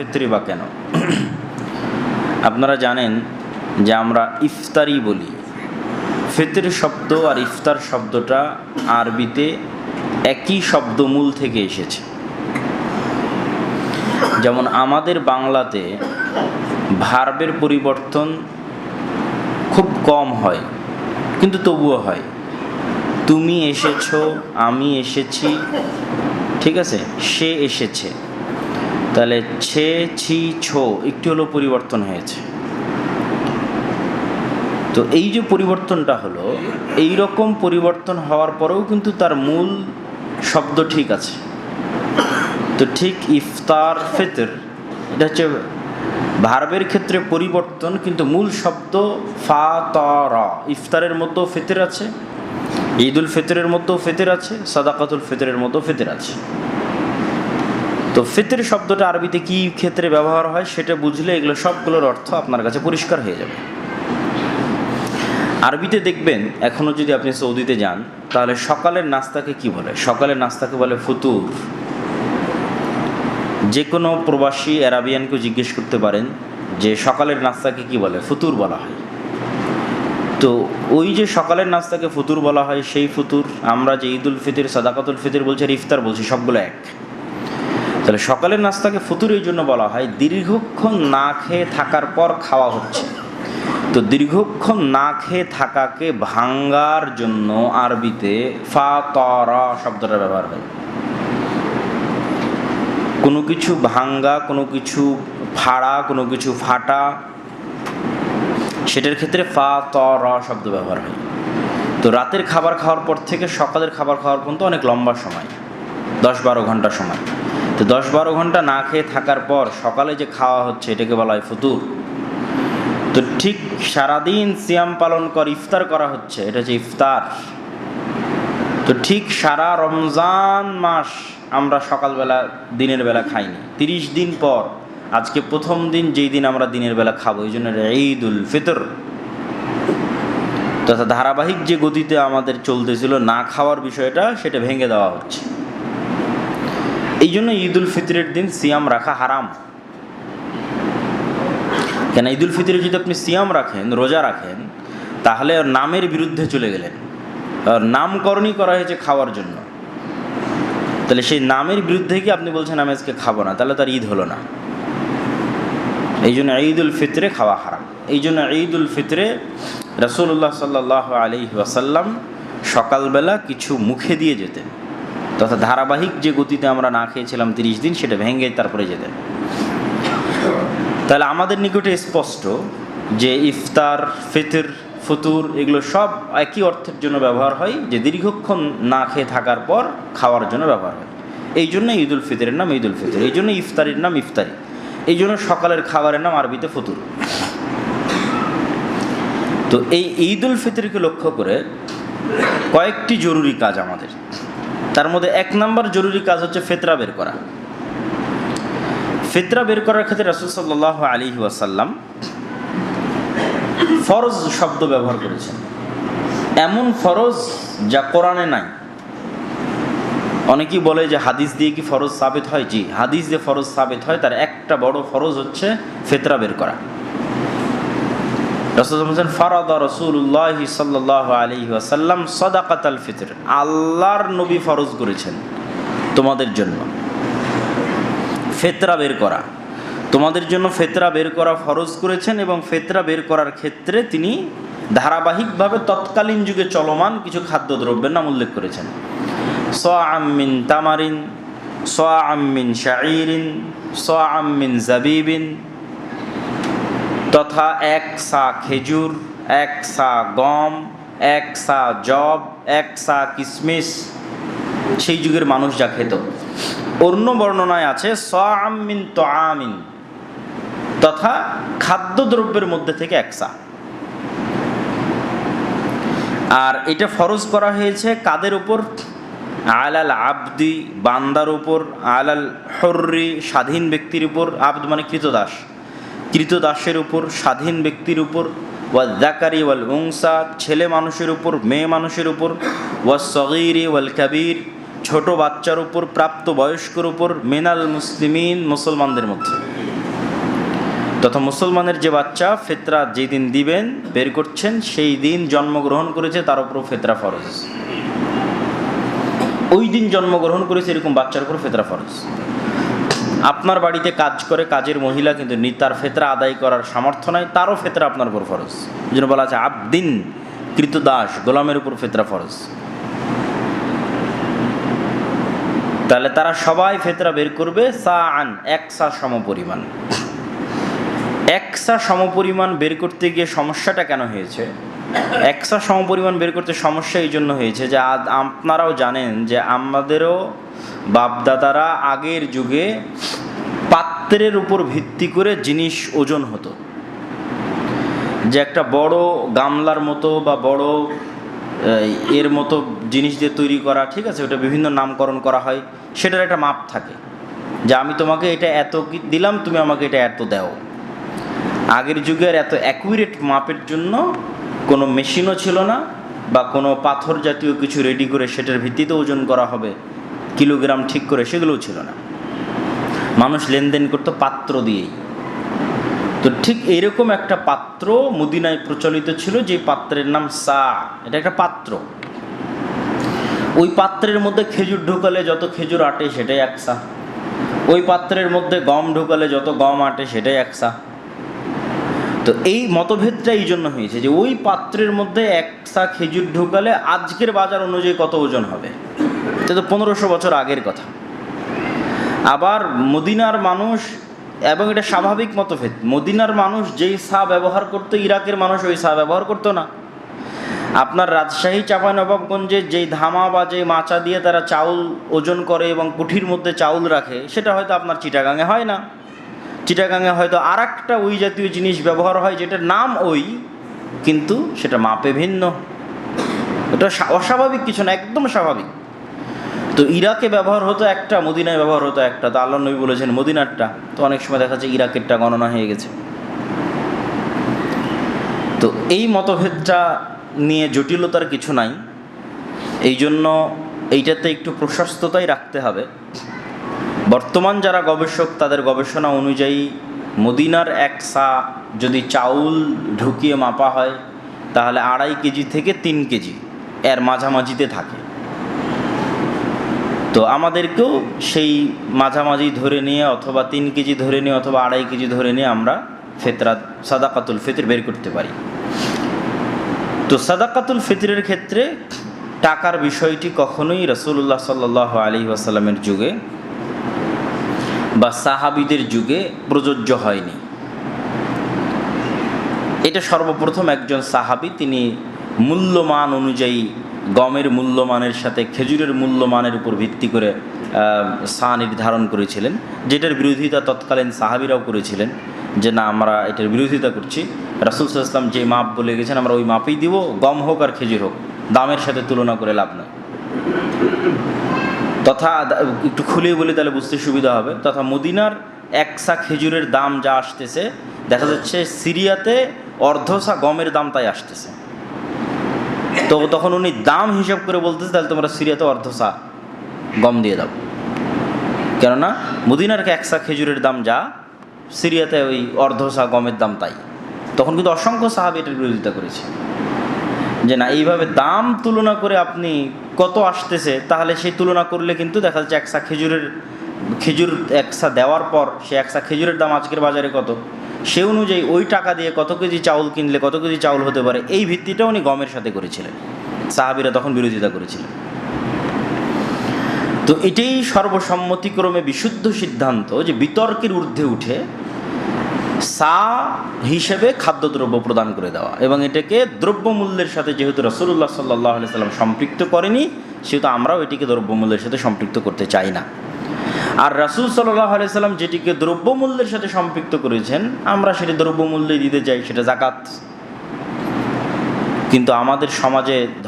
ফিতরি বা কেন? আপনারা জানেন যে আমরা ইফতারি বলি। ফিতর শব্দ আর ইফতার শব্দটা আরবিতে একই শব্দমূল থেকে এসেছে। যেমন আমাদের বাংলাতে ভার্বের পরিবর্তন খুব কম হয়, কিন্তু তবুও হয়। তুমি এসেছ, আমি এসেছি, ঠিক আছে? সে এসেছে। তাহলে ছে, ছি, ছো একটু হলো পরিবর্তন হয়েছে। তো এই যে পরিবর্তনটা হলো, এই রকম পরিবর্তন হওয়ার পরেও কিন্তু তার মূল শব্দ ঠিক আছে। তো ঠিক ইফতার, ফেতের, এটা হচ্ছে ভার্বের ক্ষেত্রে পরিবর্তন, কিন্তু মূল শব্দ ফা, ত, র। ইফতারের মধ্যেও ফেতের আছে ঈদ উল ফিতরের মধ্যেও ফেতের আছে, সাদাকাতুল ফিতরের মধ্যেও ফেতের আছে। তো ফিতর শব্দটা আরবিতে কি ক্ষেত্রে ব্যবহার হয় সেটা বুঝলে এগুলো সবগুলোর অর্থ আপনার কাছে পরিষ্কার হয়ে যাবে। আরবিতে দেখবেন এখনও যদি আপনি সৌদিতে যান, তাহলে সকালের নাস্তাকে কি বলে? সকালের নাস্তাকে বলে ফুতুর। যে কোনো প্রবাসী অ্যারাবিয়ানকে জিজ্ঞেস করতে পারেন যে সকালের নাস্তাকে কি বলে? ফুতুর বলা হয়। তো ওই যে সকালের নাস্তাকে ফুতুর বলা হয়, সেই ফুতুর, আমরা যে ঈদ উল ফিতর, সাদাকাতুল ফিতর বলছি আর ইফতার বলছি, সবগুলো এক। তাহলে সকালের নাস্তাকে ফুতুর এই জন্য বলা হয়, দীর্ঘক্ষণ না খেয়ে থাকার পর খাওয়া হচ্ছে। তো দীর্ঘক্ষণ না খেয়ে থাকাকে ভাঙ্গার জন্য আরবিতে ফা তরা শব্দটা ব্যবহার হয়। কোনো কিছু ভাঙ্গা, কোনো কিছু ফাড়া, কোনো কিছু ফাটা, সেটার ক্ষেত্রে ফা, ত, র শব্দ ব্যবহার হয়। তো রাতের খাবার খাওয়ার পর থেকে সকালের খাবার খাওয়ার পর্যন্ত অনেক লম্বা সময়। দশ বারো ঘণ্টা সময়। তো দশ বারো ঘণ্টা না খেয়ে থাকার পর সকালে যে খাওয়া হচ্ছে, এটাকে বলা হয় ফতুর। তো ঠিক সারাদিন সিয়াম পালন কর, ইফতার করা হচ্ছে, এটা হচ্ছে ইফতার। তো ঠিক সারা রমজান মাস আমরা সকালবেলা দিনের বেলা খাইনি। তিরিশ দিন পর, আজকে প্রথম দিন যেই দিন আমরা দিনের বেলা খাব, এই জন্য এটা ঈদ উল ফিতর। তথা ধারাবাহিক যে গতিতে আমাদের চলতেছিল না খাওয়ার বিষয়টা, সেটা ভেঙে দেওয়া হচ্ছে। এই জন্য ঈদুল ফিতরের দিন সিয়াম রাখা হারাম। কেন ঈদুল ফিতরে যদি আপনি সিয়াম রাখেন, রোজা রাখেন, তাহলে নামের বিরুদ্ধে চলে গেলেন। নামকরণই করা হয়েছে খাওয়ার জন্য। তাহলে সেই নামের বিরুদ্ধে কি আপনি বলছেন, আমি আজকে খাব না তাহলে তার ঈদ হলো না। এই জন্য ঈদ উল ফিতরে খাওয়া হারাম। এই জন্য ঈদ উল ফিতরে রসুল্লাহ সাল্লাহ আলি ওয়াসাল্লাম সকালবেলা কিছু মুখে দিয়ে যেতেন। তথা ধারাবাহিক যে গতিতে আমরা না খেয়েছিলাম তিরিশ দিন, সেটা ভেঙে তারপরে যেতেন তাহলে আমাদের নিকটে স্পষ্ট যে ইফতার, ফিতর, ফতুর এগুলো সব একই অর্থের জন্য ব্যবহার হয়, যে দীর্ঘক্ষণ না খেয়ে থাকার পর খাওয়ার জন্য ব্যবহার হয়। এই জন্য ঈদ উল ফিতরের নাম ঈদ উল ফিতর, এই জন্য ইফতারির নাম ইফতারি, এই জন্য সকালের খাবারের নাম আরবিতে ফতুর। তো এই ঈদ উল ফিতরকে লক্ষ্য করে কয়েকটি জরুরি কাজ আমাদের। তার মধ্যে এক নম্বর জরুরি কাজ হচ্ছে ফেতরা বের করা। ফিতরা বের করার ক্ষেত্রে রাসুল সাল্লাহ আলী ওয়াসাল্লাম ফরজ শব্দ ব্যবহার করেছেন। এমন ফরজ যা কোরআনে নাই। অনেকেই বলে যে হাদিস দিয়ে কি ফরজ সাবেত হয়? জি, হাদিস দিয়ে ফরজ সাবেত হয়। তার একটা বড় ফরজ হচ্ছে ফেতরা বের করা। রসুল বলছেন, ফারাদা রসুল্লাহ সাল্লাহ আলী ওয়াসাল্লাম সদাকাত আল আল্লাহর নবী ফরজ করেছেন তোমাদের জন্য। ফেতরা বের করা। তোমাদের জন্য ফেতরা বের করা ফরজ করেছেন এবং ফেতরা বের করার ক্ষেত্রে তিনি ধারাবাহিকভাবে তৎকালীন যুগে চলমান কিছু খাদ্যদ্রব্যের নাম উল্লেখ করেছেন। স আমিন তামারিন স আমিন শাইরিন স আমিন জাবিবিন তথা এক সা খেজুর, এক সা গম, এক সা জব এক সা কিসমিস। সেই যুগের মানুষ যা খেত। অন্য বর্ণনায় আছে স আমিন তো আমিন তথা খাদ্যদ্রব্যের মধ্যে থেকে একসা আর এটা ফরজ করা হয়েছে কাদের উপর? আলাল আবদি বান্দার উপর, আলাল হর্রি স্বাধীন ব্যক্তির উপর। আবদ মানে কৃতদাস। কৃতদাসের উপর, স্বাধীন ব্যক্তির উপর, ওয়া জাকারি ওয়াল উংসা ছেলে মানুষের উপর, মেয়ে মানুষের উপর, ওয়া সগিরি ওয়াল কাবির, ছোট বাচ্চার উপর, প্রাপ্ত বয়স্কর উপর, মেনাল মুসলিমিন, মুসলমানদের মধ্যে। তথা মুসলমানের যে বাচ্চা, ফেতরা যেদিন দিবেন, বের করছেন, সেই দিন জন্মগ্রহণ করেছে, তার উপর ফেতরা ফরজ। ওই দিন জন্মগ্রহণ করেছে, এরকম বাচ্চার উপর ফেতরা ফরজ। আপনার বাড়িতে কাজ করে কাজের মহিলা কিন্তু তার ফেতরা আদায় করার সামর্থ্য নাই, তারও ফেতরা আপনার উপর ফরজ। এই জন্য বলা আছে, আবদিন কৃতদাস গোলামের উপর ফেতরা ফরজ। তাহলে তারা সবাই ফেতরা বের করবে সা আন এক সা সম পরিমাণ একসা সমপরিমাণ বের করতে গিয়ে সমস্যাটা কেন হয়েছে? একসা সমপরিমাণ বের করতে সমস্যা এই জন্য হয়েছে যে আপনারাও জানেন যে আমাদেরও বাপদাদারা আগের যুগে পাত্রের উপর ভিত্তি করে জিনিস ওজন হতো। যে একটা বড় গামলার মতো বা বড় এর মতো জিনিস দিয়ে তৈরি করা, ঠিক আছে, ওটা বিভিন্ন নামকরণ করা হয়, সেটার একটা মাপ থাকে। যে আমি তোমাকে এটা এত দিলাম, তুমি আমাকে এটা এত দাও। আগের যুগের এত অ্যাকুরেট মাপের জন্য কোনো মেশিনও ছিল না বা কোনো পাথর জাতীয় কিছু রেডি করে সেটার ভিত্তিতে ওজন করা হবে, কিলোগ্রাম ঠিক করে সেগুলোও ছিল না। মানুষ লেনদেন করতো পাত্র দিয়েই। তো ঠিক এইরকম একটা পাত্র মদিনায় প্রচলিত ছিল যে পাত্রের নাম সা, এটা একটা পাত্র। ওই পাত্রের মধ্যে খেজুর ঢুকালে যত খেজুর আটে সেটাই একসা ওই পাত্রের মধ্যে গম ঢুকালে যত গম আটে সেটাই একসা তো এই মতভেদটা এই জন্য হয়েছে যে ওই পাত্রের মধ্যে একসা খেজুর ঢোকালে আজকের বাজার অনুযায়ী কত ওজন হবে? এটা তো পনেরোশো বছর আগের কথা। আবার মদিনার মানুষ এবং এটা স্বাভাবিক মতভেদ। মদিনার মানুষ যেই সা ব্যবহার করতো, ইরাকের মানুষ ওই সা ব্যবহার করতো না। আপনার রাজশাহী চাঁপানবাবগঞ্জে যেই ধামা বা যেই মাচা দিয়ে তারা চাউল ওজন করে এবং কুঠির মধ্যে চাউল রাখে, সেটা হয়তো আপনার চিটাগাঙে হয় না। চিটাগাঙে হয়তো আর একটা ওই জাতীয় জিনিস ব্যবহার হয় যেটার নাম ওই, কিন্তু সেটা মাপে ভিন্ন। এটা স্বা- অস্বাভাবিক কিছু না, একদম স্বাভাবিক। তো ইরাকে ব্যবহার হতো একটা, মদিনায় ব্যবহার হতো একটা। তো আল্লাহ নবী বলেছেন মদিনারটা। তো অনেক সময় দেখা যাচ্ছে ইরাকেরটা গণনা হয়ে গেছে। তো এই মতভেদটা নিয়ে জটিলতার কিছু নাই। এই জন্য এইটাতে একটু প্রশস্ততাই রাখতে হবে। বর্তমান যারা গবেষক, তাদের গবেষণা অনুযায়ী মদিনার এক সা যদি চাউল ঢুকিয়ে মাপা হয়, তাহলে আড়াই কেজি থেকে তিন কেজি এর মাঝামাঝিতে থাকে। তো আমাদেরকেও সেই মাঝামাঝি ধরে নিয়ে অথবা তিন কেজি ধরে নিয়ে অথবা আড়াই কেজি ধরে নিয়ে আমরা ফেতরা, সাদাকাতুল ফিতর বের করতে পারি। তো সাদাকাতুল ফিতরের ক্ষেত্রে টাকার বিষয়টি কখনোই রসুল্লাহ সাল্লাহ আলী ওয়াসাল্লামের যুগে বা সাহাবিদের যুগে প্রযোজ্য হয়নি। এটা সর্বপ্রথম একজন সাহাবি, তিনি মূল্যমান অনুযায়ী, গমের মূল্যমানের সাথে খেজুরের মূল্যমানের উপর ভিত্তি করে সা নির্ধারণ করেছিলেন। যেটার বিরোধিতা তৎকালীন সাহাবিরাও করেছিলেন, যে না, আমরা এটার বিরোধিতা করছি। রাসুল ইসলাম যে মাপ বলে গেছেন, আমরা ওই মাপেই দিব, গম হোক আর খেজুর হোক, দামের সাথে তুলনা করে লাভ নয় তথা একটু খুলে বলি তাহলে বুঝতে সুবিধা হবে। তথা মদিনার একসা খেজুরের দাম যা আসতেছে, দেখা যাচ্ছে সিরিয়াতে অর্ধসা গমের দাম তাই আসতেছে। তো তখন উনি দাম হিসাব করে বলতেছে, তাহলে তোমরা সিরিয়াতে অর্ধসা গম দিয়ে দাও। কেননা মদিনার একসা খেজুরের দাম যা, সিরিয়াতে ওই অর্ধসা গমের দাম তাই। তখন কিন্তু অসংখ্য সাহাবি এটার বিরোধিতা করেছে। যে না, এইভাবে দাম তুলনা করে আপনি কত আসতেছে, তাহলে সেই তুলনা করলে কিন্তু দেখা যাচ্ছে একসা খেজুরের, খেজুর একসা দেওয়ার পর সে একসা খেজুরের দাম আজকের বাজারে কত? সে অনুযায়ী ওই টাকা দিয়ে কত কেজি চাউল কিনলে কত কেজি চাউল হতে পারে? এই ভিত্তিটা উনি গমের সাথে করেছিলেন। সাহাবিরা তখন বিরোধিতা করেছিলেন। তো এটাই সর্বসম্মতিক্রমে বিশুদ্ধ সিদ্ধান্ত যে বিতর্কের ঊর্ধ্বে উঠে সা হিসেবে খাদ্যদ্রব্য প্রদান করে দেওয়া এবং এটাকে দ্রব্যমূল্যের সাথে যেহেতু রসুল্লাহ সাল্লাহ সাল্লাম সম্পৃক্ত করেনি, সেহেতু আমরাও এটিকে দ্রব্যমূল্যের সাথে সম্পৃক্ত করতে চাই না। আর রাসুল সাল্লাহ সাল্লাম যেটিকে দ্রব্যমূল্যের সাথে সম্পৃক্ত করেছেন, আমরা সেটি দ্রব্যমূল্যে দিতে চাই, সেটা জাকাত কিন্তু আমাদের সমাজে